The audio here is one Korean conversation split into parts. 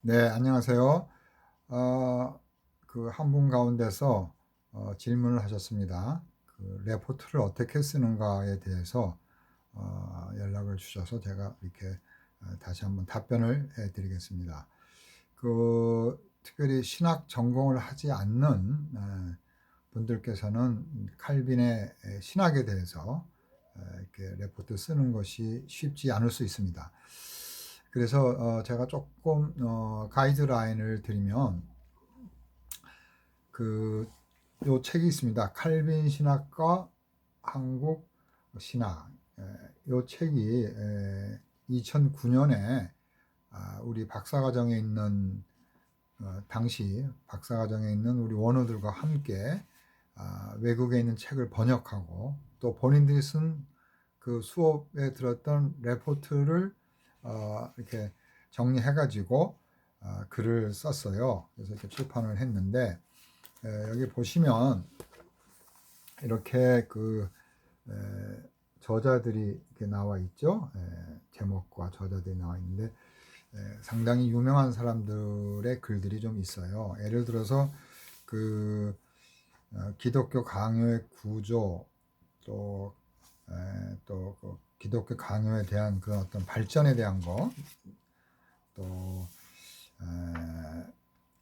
네, 안녕하세요. 어, 그한 분 가운데서 어, 질문을 하셨습니다. 그 레포트를 어떻게 쓰는가에 대해서 어, 연락을 주셔서 제가 이렇게 어, 다시 한번 답변을 해 드리겠습니다. 그 특별히 신학 전공을 하지 않는 에, 분들께서는 칼빈의 에, 신학에 대해서 에, 이렇게 레포트 쓰는 것이 쉽지 않을 수 있습니다. 그래서 어, 제가 조금 어, 가이드라인을 드리면 그 요 책이 있습니다. 칼빈 신학과 한국 신학. 에, 요 책이 에, 2009년에 아, 우리 박사과정에 있는 어, 당시 박사과정에 있는 우리 원어들과 함께 아, 외국에 있는 책을 번역하고 또 본인들이 쓴 그 수업에 들었던 레포트를 어, 이렇게 정리해가지고 어, 글을 썼어요. 그래서 이렇게 출판을 했는데 에, 여기 보시면 이렇게 그 에, 저자들이 이렇게 나와 있죠. 에, 제목과 저자들이 나와 있는데 에, 상당히 유명한 사람들의 글들이 좀 있어요. 예를 들어서 그 어, 기독교 강요의 구조 또 에, 또그 기독교 강요에 대한 그런 어떤 발전에 대한 거, 또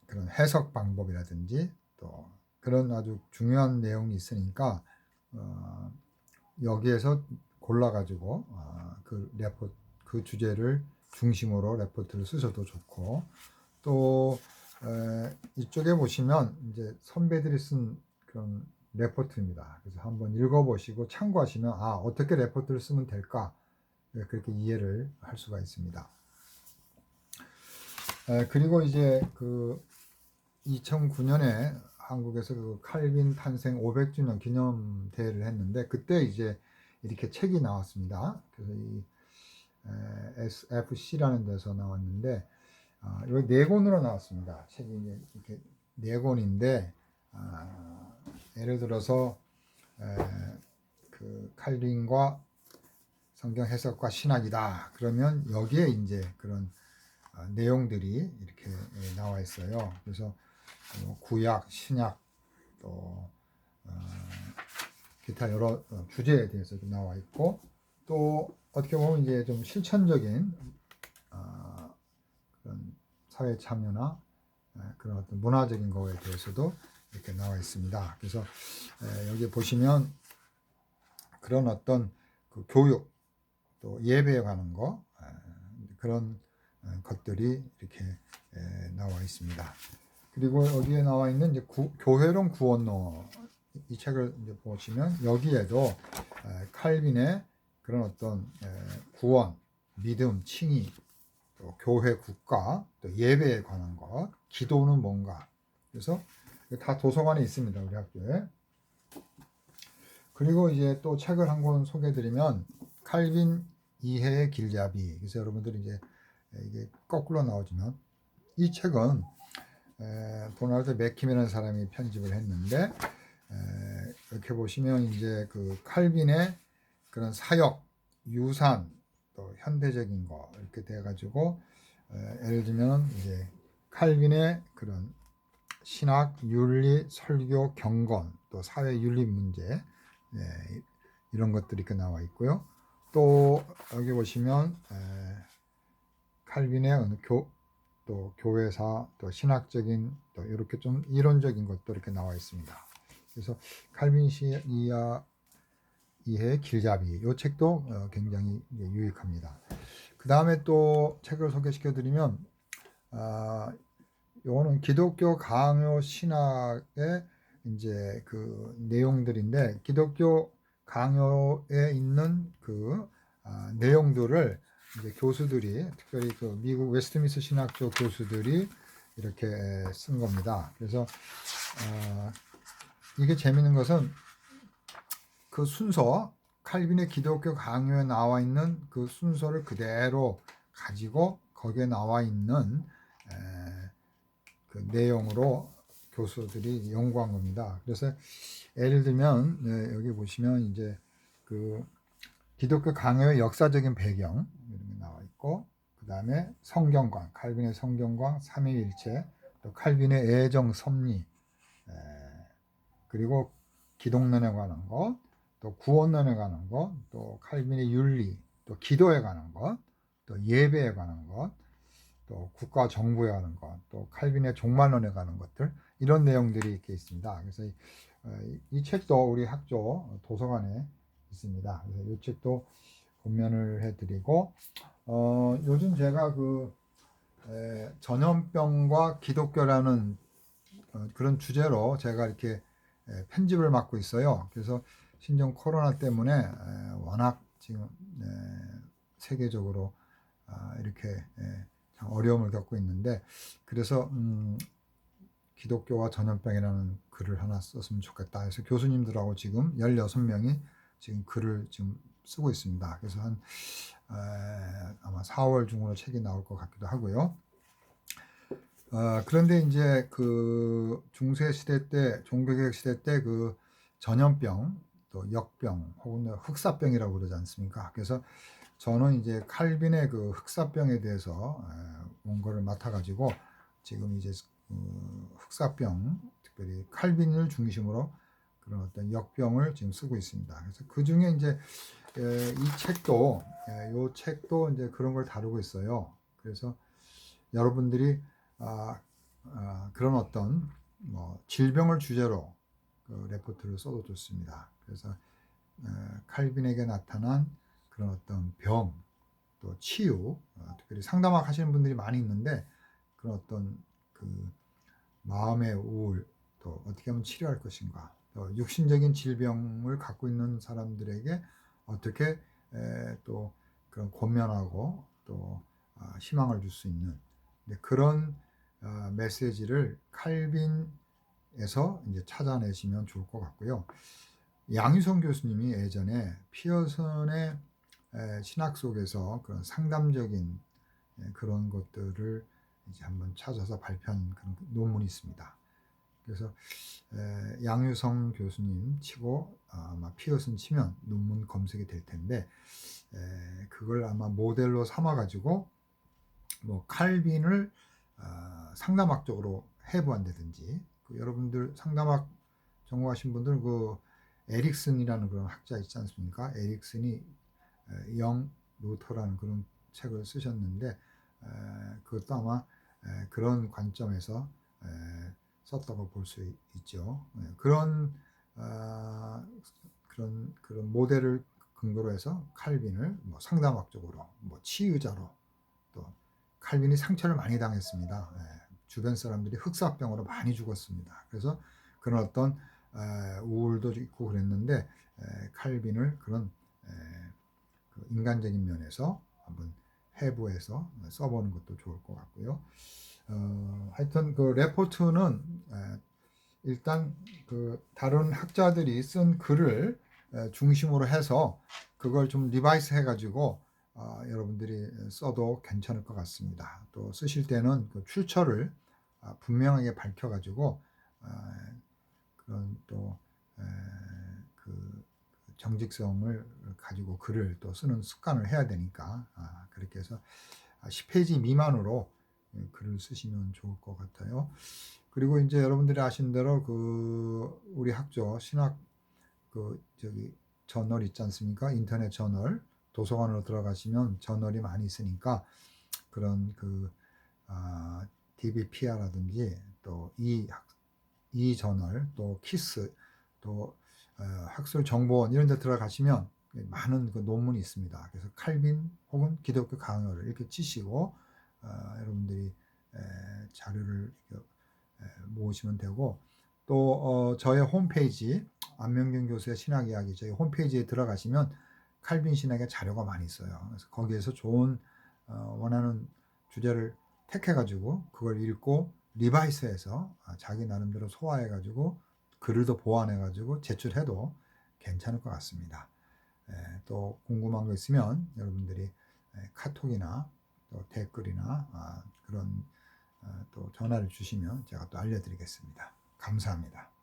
그런 해석 방법이라든지 또 그런 아주 중요한 내용이 있으니까 어, 여기에서 골라가지고 어, 그 레포 그 주제를 중심으로 레포트를 쓰셔도 좋고 또 에, 이쪽에 보시면 이제 선배들이 쓴 그런 레포트입니다. 그래서 한번 읽어보시고 참고하시면 아 어떻게 레포트를 쓰면 될까 네, 그렇게 이해를 할 수가 있습니다. 그리고 이제 그 2009년에 한국에서 그 칼빈 탄생 500주년 기념 대회를 했는데 그때 이제 이렇게 책이 나왔습니다. 그래서 이 SFC라는 데서 나왔는데 아, 이거 네 권으로 나왔습니다. 책이 이제 이렇게 네 권인데 아, 예를 들어서 그 칼빈과 성경 해석과 신학이다. 그러면 여기에 이제 그런 어, 내용들이 이렇게 예, 나와 있어요. 그래서 뭐 구약, 신약 또 어, 기타 여러 어, 주제에 대해서 나와 있고 또 어떻게 보면 이제 좀 실천적인 그런 사회 참여나 그런 어떤 문화적인 거에 대해서도 이렇게 나와 있습니다. 그래서 여기 보시면 그런 어떤 그 교육 또 예배에 관한 거 그런 것들이 이렇게 나와 있습니다. 그리고 여기에 나와 있는 이제 구, 교회론 구원론 이 책을 이제 보시면 여기에도 칼빈의 그런 어떤 구원, 믿음, 칭의, 또 교회 국가, 또 예배에 관한 것, 기도는 뭔가. 그래서 다 도서관에 있습니다. 우리 학교에. 그리고 이제 또 책을 한 권 소개드리면 칼빈 이해의 길잡이. 그래서 여러분들이 이제 이게 거꾸로 나오지만 이 책은 도널드 맥킴이라는 사람이 편집을 했는데 이렇게 보시면 이제 그 칼빈의 그런 사역, 유산, 또 현대적인 거 이렇게 돼 가지고 예를 들면 이제 칼빈의 그런 신학, 윤리, 설교, 경건, 또 사회 윤리 문제 이런 것들이 이렇게 나와 있고요. 또 여기 보시면 칼빈의 어느 교, 또 교회사, 또 신학적인, 또 이렇게 좀 이론적인 것도 이렇게 나와 있습니다. 그래서 칼빈 시 이하 이해 길잡이 이 책도 어, 굉장히 유익합니다. 그 다음에 또 책을 소개시켜 드리면 아, 요거는 기독교 강요 신학의 이제 그 내용들인데 기독교 강요에 있는 그 아, 내용들을 이제 교수들이 특별히 그 미국 웨스트미스 신학교 교수들이 이렇게 쓴 겁니다. 그래서 어, 이게 재밌는 것은 그 순서 칼빈의 기독교 강요에 나와 있는 그 순서를 그대로 가지고 거기에 나와 있는 에, 그 내용으로 교수들이 연구한 겁니다. 그래서 예를 들면 네, 여기 보시면 이제 그 기독교 강요의 역사적인 배경 이런 게 나와 있고 그그 다음에 성경광, 칼빈의 성경광, 삼위일체, 또 칼빈의 애정 섭리, 에, 그리고 기독론에 관한 것, 또 구원론에 관한 것, 또 칼빈의 윤리, 또 기도에 관한 것, 또 예배에 관한 것, 또 국가 정부에 관한 것, 또 칼빈의 종말론에 관한 것들 이런 내용들이 이렇게 있습니다. 그래서 이, 어, 이 책도 우리 학교 도서관에 있습니다. 그래서 이 책도 본면을 해드리고 어, 요즘 제가 그 에, 전염병과 기독교라는 어, 그런 주제로 제가 이렇게 에, 편집을 맡고 있어요. 그래서 신종 코로나 때문에 에, 워낙 지금 에, 세계적으로 아, 이렇게 에, 참 어려움을 겪고 있는데 그래서 음, 기독교와 전염병이라는 글을 하나 썼으면 좋겠다 해서 교수님들하고 지금 16명이 지금 글을 지금 쓰고 있습니다. 그래서 한 에, 아마 4월 중으로 책이 나올 것 같기도 하고요. 어, 그런데 이제 그 중세 시대 때 종교개혁 시대 때 그 전염병 또 역병 혹은 흑사병이라고 그러지 않습니까? 그래서 저는 이제 칼빈의 그 흑사병에 대해서 에, 원고를 맡아가지고 지금 이제 그 흑사병 특별히 칼빈을 중심으로 그런 어떤 역병을 지금 쓰고 있습니다. 그래서 그 중에 이제 에, 이 책도 에, 요 책도 이제 그런 걸 다루고 있어요. 그래서 여러분들이 아, 아, 그런 어떤 뭐 질병을 주제로 그 레포트를 써도 좋습니다. 그래서 에, 칼빈에게 나타난 그런 어떤 병, 또 치유, 어, 특별히 상담학 하시는 분들이 많이 있는데 그런 어떤 그 마음의 우울, 또 어떻게 하면 치료할 것인가, 또 육신적인 질병을 갖고 있는 사람들에게 어떻게 에, 또 그런 권면하고 또 아, 희망을 줄 수 있는 네, 그런 어, 메시지를 칼빈 에서 이제 찾아내시면 좋을 것 같고요. 양유성 교수님이 예전에 피어슨의 에, 신학 속에서 그런 상담적인 에, 그런 것들을 이제 한번 찾아서 발표한 그런 논문이 있습니다. 그래서 에, 양유성 교수님 치고 아, 아마 피어슨 치면 논문 검색이 될 텐데 에, 그걸 아마 모델로 삼아 가지고 뭐 칼빈을 아, 상담학적으로 해부한다든지 그 여러분들 상담학 전공하신 분들 그 에릭슨이라는 그런 학자 있지 않습니까? 에릭슨이 에, 영 루터라는 그런 책을 쓰셨는데 에, 그것도 아마 에, 그런 관점에서 에, 썼다고 볼 수 있죠. 예, 그런 아, 그런 그런 모델을 근거로 해서 칼빈을 뭐 상담학적으로 뭐 치유자로 또 칼빈이 상처를 많이 당했습니다. 예, 주변 사람들이 흑사병으로 많이 죽었습니다. 그래서 그런 어떤 에, 우울도 있고 그랬는데 에, 칼빈을 그런 에, 그 인간적인 면에서 한번 해부해서 써보는 것도 좋을 것 같고요. 어, 하여튼 그 레포트는 에, 일단 그 다른 학자들이 쓴 글을 에, 중심으로 해서 그걸 좀 리바이스 해가지고 어, 여러분들이 써도 괜찮을 것 같습니다. 또 쓰실 때는 그 출처를 아, 분명하게 밝혀가지고 아, 그런 또그 정직성을 가지고 글을 또 쓰는 습관을 해야 되니까 아, 그렇게 해서 10페이지 미만으로 예, 글을 쓰시면 좋을 것 같아요. 그리고 이제 여러분들이 아신 대로 그 우리 학교 신학 그 저기 저널 있지 않습니까? 인터넷 저널 도서관으로 들어가시면 저널이 많이 있으니까 그런 그 아, DBPR라든지 또이 이 저널 또 키스 또 어, 학술 정보원 이런 데 들어가시면 많은 그 논문이 있습니다. 그래서 칼빈 혹은 기독교 강요를 이렇게 치시고 어, 여러분들이 에, 자료를 에, 모으시면 되고 또 어, 저의 홈페이지 안명균 교수의 신학 이야기 저희 홈페이지에 들어가시면 칼빈 신학의 자료가 많이 있어요. 그래서 거기에서 좋은 어, 원하는 주제를 택해가지고 그걸 읽고 리바이스해서 아, 자기 나름대로 소화해가지고 글을 더 보완해가지고 제출해도 괜찮을 것 같습니다. 또 궁금한 거 있으면 여러분들이 카톡이나 또 댓글이나 아, 그런 어, 또 전화를 주시면 제가 또 알려드리겠습니다. 감사합니다.